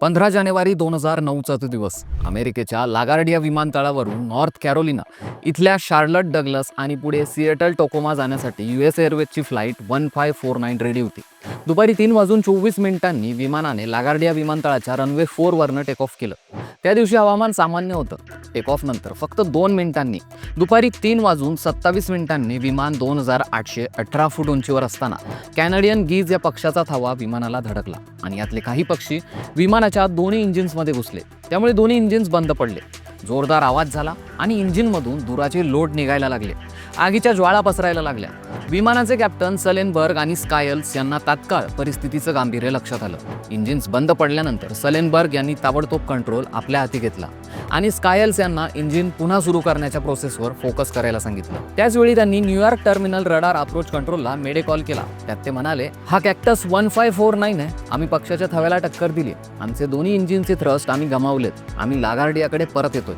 पंधरा जानेवारी दोन हजार नऊचा तो दिवस. अमेरिकेच्या लागार्डिया विमानतळावरून नॉर्थ कॅरोलिना इथल्या शार्लट डगलस आणि पुढे सिएटल टोकोमा जाण्यासाठी U S एअरवेजची flight one five four nine ready होती. दुपारी तीन वाजून चोवीस मिनिटांनी विमानाने लागार्डिया विमानतळाच्या रनवे फोरवरनं टेक ऑफ केलं. त्या दिवशी हवामान सामान्य होतं. टेक ऑफ नंतर फक्त दोन मिनिटांनी दुपारी तीन वाजून सत्तावीस मिनिटांनी विमान दोन हजार आठशे अठरा फूट उंचीवर असताना कॅनडियन गीज या पक्षाचा थावा विमानाला धडकला. आणि यातले काही पक्षी विमान विमानाच्या दोन्ही इंजिन्समध्ये घुसले. त्यामुळे दोन्ही इंजिन्स बंद पडले. जोरदार आवाज झाला आणि इंजिनमधून धुराचे लोट निघायला लागले. आगीच्या ज्वाळा पसरायला लागल्या. विमानाचे कॅप्टन सलेनबर्ग आणि स्कायल्स यांना तात्काळ परिस्थितीचं गांभीर्य लक्षात आलं. इंजिन्स बंद पडल्यानंतर सलेनबर्ग यांनी ताबडतोब कंट्रोल आपल्या हाती घेतला आणि स्कायल्स यांना इंजिन पुन्हा सुरू करण्याच्या प्रोसेसवर फोकस करायला सांगितलं. त्याचवेळी त्यांनी New York terminal radar approach कंट्रोलला mayday call केला. त्यात ते म्हणाले हा cactus one five four nine आहे. आम्ही पक्षाच्या थव्याला टक्कर दिली. आमचे दोन्ही इंजिनचे थ्रस्ट आम्ही गमावलेत. आम्ही लागार्डियाकडे परत येतोय.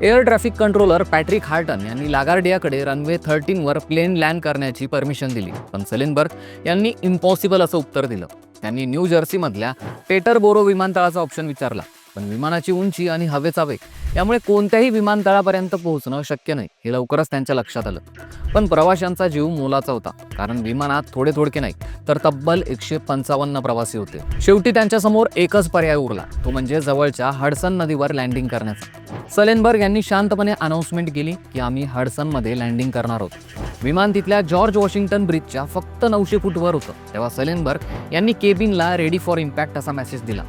Air traffic controller Patrick Harten यांनी लागार्डियाकडे रनवे थर्टीनवर प्लेन लँड करण्याची परमिशन दिली. पण सलेनबर्ग यांनी इम्पॉसिबल असं उत्तर दिलं. त्यांनी न्यू जर्सीमधल्या पेटरबोरो विमानतळाचा ऑप्शन विचारला. पण विमानाची उंची आणि हवेचा वेग यामुळे कोणत्याही विमानतळापर्यंत पोहोचणं शक्य नाही हे लवकरच त्यांच्या लक्षात आलं. पण प्रवाशांचा जीव मोलाचा होता कारण विमानात थोडे थोडके नाही तर तब्बल एकशे पंचावन्न प्रवासी होते. शेवटी त्यांच्यासमोर एकच पर्याय उरला तो म्हणजे जवळच्या हडसन नदीवर लँडिंग करण्याचा. सलेनबर्ग यांनी शांतपणे अनाऊन्समेंट केली की आम्ही हडसनमध्ये लँडिंग करणार आहोत. विमान तिथल्या जॉर्ज वॉशिंग्टन ब्रिजच्या फक्त नऊशे फूटवर होतं तेव्हा सलेनबर्ग यांनी केबिनला रेडी फॉर इम्पॅक्ट असा मेसेज दिला.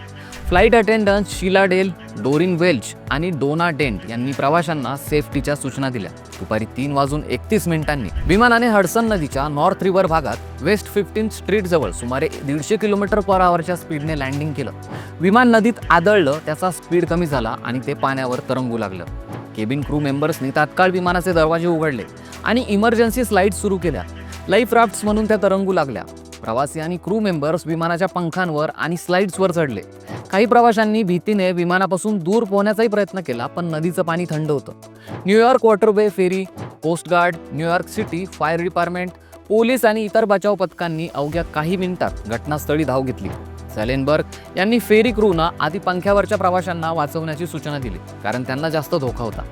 Flight attendant Sheila Dail Doreen Welsh आणि डोना डेंट यांनी प्रवाशांना सेफ्टीच्या सूचना दिल्या. दुपारी तीन वाजून एकतीस मिनिटांनी विमानाने हडसन नदीच्या नॉर्थ रिव्हर भागात वेस्ट फिफ्टीन स्ट्रीट जवळ सुमारे दीडशे किलोमीटर पर आवरच्या स्पीडने लँडिंग केलं. विमान नदीत आदळलं त्याचा स्पीड कमी झाला आणि ते पाण्यावर तरंगू लागलं. केबिन क्रू मेंबर्सनी तात्काळ विमानाचे दरवाजे उघडले आणि इमर्जन्सी स्लाईड सुरू केल्या. लाईफ राफ्ट्स म्हणून त्या तरंगू लागल्या. प्रवासी आणि क्रू मेंबर्स विमानाच्या पंखांवर आणि स्लाइड्सवर चढले. काही प्रवाशांनी भीतीने विमानापासून दूर पोहण्याचाही प्रयत्न केला पण नदीचं पाणी थंड होतं. New York waterway ferry coast guard New York city fire department police आणि इतर बचाव पथकांनी अवघ्या काही मिनिटात घटनास्थळी धाव घेतली. सॅलेनबर्ग यांनी फेरी क्रूना आधी पंख्यावरच्या प्रवाशांना वाचवण्याची सूचना दिली कारण त्यांना जास्त धोका होता.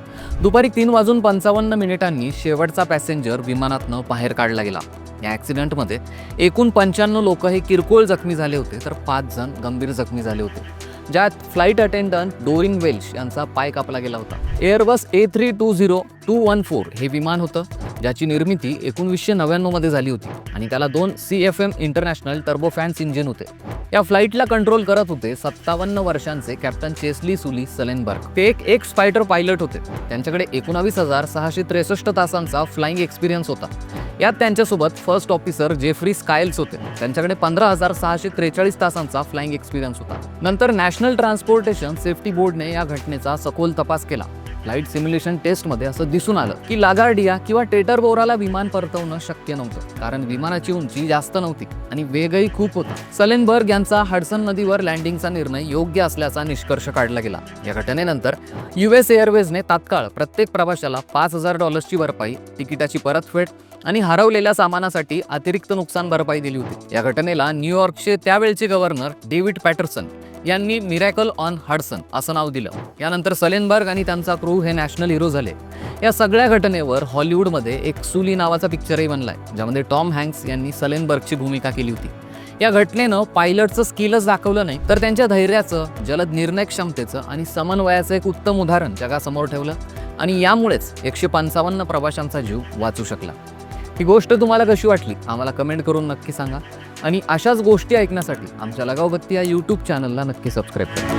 दुपारी तीन वाजून पंचावन्न मिनिटांनी शेवटचा पॅसेंजर विमानातनं बाहेर काढला गेला. या ॲक्सिडेंटमध्ये एकूण पंच्याण्णव लोक हे किरकोळ जखमी झाले होते तर पाच जण गंभीर जखमी झाले होते ज्यात फ्लाईट अटेंडंट डोरिंग वेल्श यांचा पाय कापला गेला होता. Airbus A three two zero two one four हे विमान होतं ज्याची निर्मिती एकोणवीसशे नव्याण्णवमध्ये झाली होती आणि त्याला दोन C F M international turbofans engine होते. या फ्लाईटला कंट्रोल करत होते सत्तावन्न वर्षांचे कॅप्टन चेस्ली सुली सलेनबर्ग. ते एक एक्स फायटर पायलट होते. त्यांच्याकडे एकोणावीस हजार सहाशे त्रेसष्ट तासांचा फ्लाईंग एक्सपिरियन्स होता. यात त्यांच्यासोबत फर्स्ट ऑफिसर जेफ्री स्कायल्स होते. त्यांच्याकडे पंधरा हजार सहाशे त्रेचाळीस तासांचा फ्लाइंग एक्सपिरियन्स होता. नंतर नॅशनल ट्रान्सपोर्टेशन सेफ्टी बोर्डने या घटनेचा सखोल तपास केला. फ्लाईट सिम्युलेशन टेस्टमध्ये असं दिसून आलं की लागार्डिया किंवा टेटर बोराला विमान परतवणं शक्य नव्हतं कारण विमानाची उंची जास्त नव्हती आणि वेगही खूप होता. सलेनबर्ग यांचा हडसन नदीवर लँडिंगचा निर्णय योग्य असल्याचा निष्कर्ष काढला गेला. या घटनेनंतर युएस एअरवेजने तात्काळ प्रत्येक प्रवाशाला पाच हजार डॉलर्सची भरपाई तिकिटाची परतफेड आणि हरवलेल्या सामानासाठी अतिरिक्त नुकसान भरपाई दिली होती. या घटनेला न्यूयॉर्कचे त्यावेळचे गव्हर्नर डेव्हिड पॅटरसन यांनी मिरॅकल ऑन हडसन असं नाव दिलं. यानंतर सलेनबर्ग आणि त्यांचा क्रू हे नॅशनल हिरो झाले. या सगळ्या घटनेवर हॉलिवूडमध्ये एक सुली नावाचा पिक्चरही बनलाय ज्यामध्ये टॉम हँक्स यांनी सलेनबर्गची भूमिका केली होती. या घटनेनं पायलटचं स्किलच दाखवलं नाही तर त्यांच्या धैर्याचं जलद निर्णय क्षमतेचं आणि समन्वयाचं एक उत्तम उदाहरण जगासमोर ठेवलं आणि यामुळेच एकशे पंचावन्न प्रवाशांचा जीव वाचू शकला. ही गोष्ट तुम्हाला कशी वाटली? आम्हाला कमेंट करून नक्की सांगा. आणि अशाच गोष्टी ऐकण्यासाठी आमच्या लगावबत्ती या यूट्यूब चॅनलला नक्की सबस्क्राईब करा.